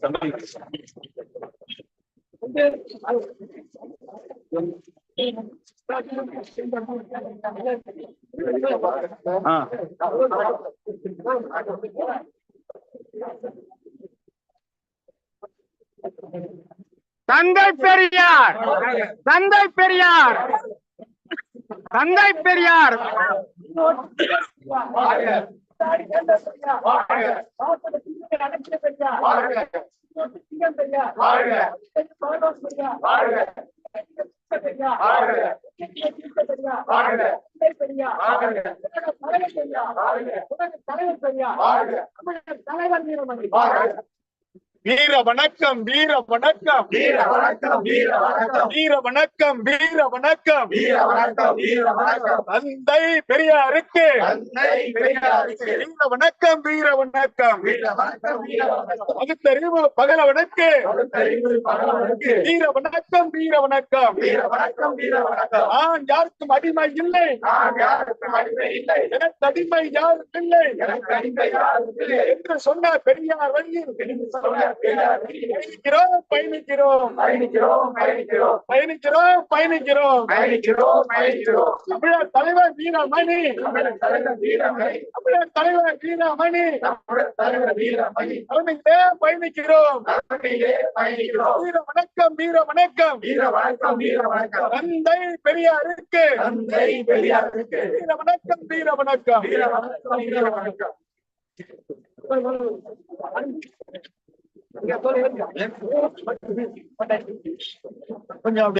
Somebody. மணி தந்தை பெரியார் தந்தை பெரியார் தந்தை பெரியார். தந்தை பெரியார். தலைவர் பெரியார். தமிழர் தலைவர் வீரமணி வீர வணக்கம் வீர வணக்கம். வீர வணக்கம் வீர வணக்கம். வீர வணக்கம் வீர வணக்கம். வீர வணக்கம் வீர வணக்கம். தந்தை பெரியாருக்கு. தந்தை பெரியாருக்கு. வீர வணக்கம் வீர வணக்கம். வீர வணக்கம் வீர வணக்கம். பகுத்தறிவு பகலவனுக்கு. பகுத்தறிவு பகவனுக்கு வீர வணக்கம் வீர வணக்கம். வீர வணக்கம் வீர வணக்கம். நான் யாருக்கும் அடிமை இல்லை. நான் யாருக்கும் அடிமை இல்லை. எனக்கு அடிமை யாரும் இல்லை. எனக்கு அடிமை யாரும் இல்லை. என்று சொன்ன பெரியார் வழியில். என்று சொன்ன பெரியார் வழியில் பயணிக்கிறோம் பயணிக்கிறோம். பயணிக்கிறோம் பயணிக்கிறோம். பயணிக்கிறோம் பயணிக்கிறோம். பயணிக்கிறோம் பயணிக்கிறோம். தமிழர் தலைவர் வீரமணி. தமிழர் தலைவர் வீரமணி. தமிழர் தலைவர் வீரமணி. தமிழர் தலைவர் வீரமணி. தலைமையிலே பயணிக்கிறோம். தலைமையிலே பயணிக்கிறோம். வீர வணக்கம் வீர வணக்கம் வீர வணக்கம் வீர வணக்கம் தந்தை பெரியாருக்கு. தந்தை பெரியாருக்கு. வீர வணக்கம் வீர வணக்கம் வீர வணக்கம் வீர வணக்கம் Obrigado.